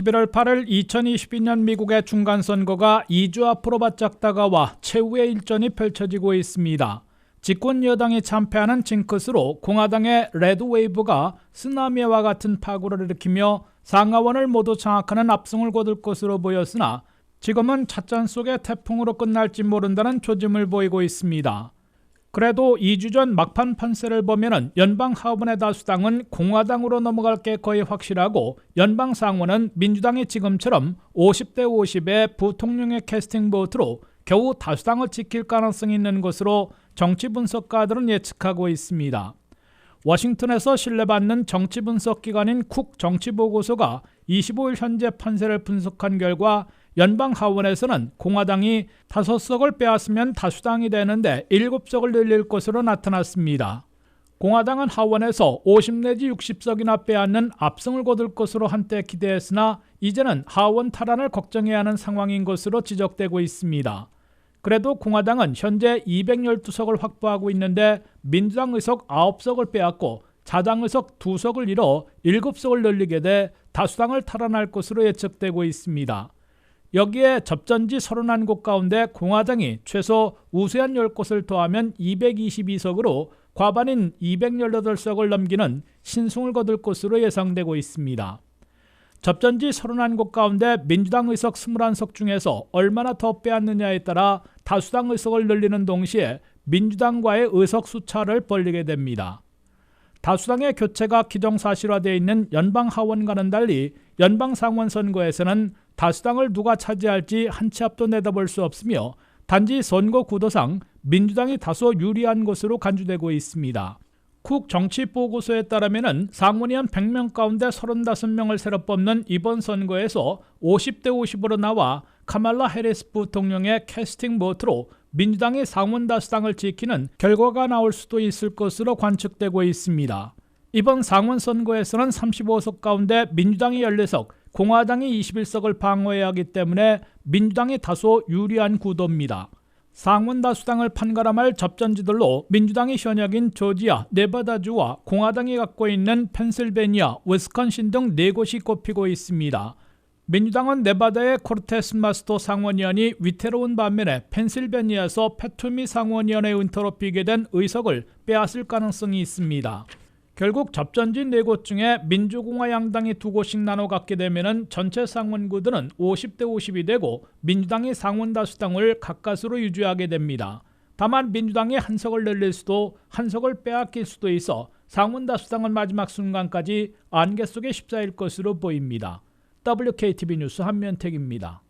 11월 8일 2022년 미국의 중간선거가 2주 앞으로 바짝 다가와 최후의 일전이 펼쳐지고 있습니다. 집권 여당이 참패하는 징크스로 공화당의 레드웨이브가 쓰나미와 같은 파고를 일으키며 상하원을 모두 장악하는 압승을 거둘 것으로 보였으나 지금은 찻잔 속의 태풍으로 끝날지 모른다는 조짐을 보이고 있습니다. 그래도 2주 전 막판 판세를 보면은 연방 하원의 다수당은 공화당으로 넘어갈 게 거의 확실하고 연방 상원은 민주당이 지금처럼 50대 50의 부통령의 캐스팅 보트로 겨우 다수당을 지킬 가능성이 있는 것으로 정치 분석가들은 예측하고 있습니다. 워싱턴에서 신뢰받는 정치 분석 기관인 쿡 정치보고서가 25일 현재 판세를 분석한 결과 연방 하원에서는 공화당이 5석을 빼앗으면 다수당이 되는데 7석을 늘릴 것으로 나타났습니다. 공화당은 하원에서 50 내지 60석이나 빼앗는 압승을 거둘 것으로 한때 기대했으나 이제는 하원 탈환을 걱정해야 하는 상황인 것으로 지적되고 있습니다. 그래도 공화당은 현재 212석을 확보하고 있는데 민주당 의석 9석을 빼앗고 자당 의석 2석을 잃어 7석을 늘리게 돼 다수당을 탈환할 것으로 예측되고 있습니다. 여기에 접전지 31곳 가운데 공화당이 최소 우세한 10곳을 더하면 222석으로 과반인 218석을 넘기는 신승을 거둘 것으로 예상되고 있습니다. 접전지 31곳 가운데 민주당 의석 21석 중에서 얼마나 더 빼앗느냐에 따라 다수당 의석을 늘리는 동시에 민주당과의 의석 수차를 벌리게 됩니다. 다수당의 교체가 기정사실화되어 있는 연방 하원과는 달리 연방 상원 선거에서는 다수당을 누가 차지할지 한 치 앞도 내다볼 수 없으며 단지 선거 구도상 민주당이 다소 유리한 것으로 간주되고 있습니다. 쿡 정치 보고서에 따르면 상원의원 100명 가운데 35명을 새로 뽑는 이번 선거에서 50대 50으로 나와 카말라 해리스 부통령의 캐스팅 보트로 민주당이 상원 다수당을 지키는 결과가 나올 수도 있을 것으로 관측되고 있습니다. 이번 상원 선거에서는 35석 가운데 민주당이 14석, 공화당이 21석을 방어해야 하기 때문에 민주당이 다소 유리한 구도입니다. 상원 다수당을 판가름할 접전지들로 민주당이 현역인 조지아, 네바다주와 공화당이 갖고 있는 펜실베니아, 위스콘신 등 네 곳이 꼽히고 있습니다. 민주당은 네바다의 코르테스 마스토 상원의원이 위태로운 반면에 펜실베니아에서 페투미 상원의원의 은퇴로 비게 된 의석을 빼앗을 가능성이 있습니다. 결국 접전지 네곳 중에 민주공화 양당이 두 곳씩 나눠 갖게 되면 전체 상원구들은 50대 50이 되고 민주당이 상원 다수당을 가까스로 유지하게 됩니다. 다만 민주당이 한 석을 늘릴 수도 한 석을 빼앗길 수도 있어 상원 다수당은 마지막 순간까지 안개 속에 십사일 것으로 보입니다. WKTV 뉴스 한면택입니다.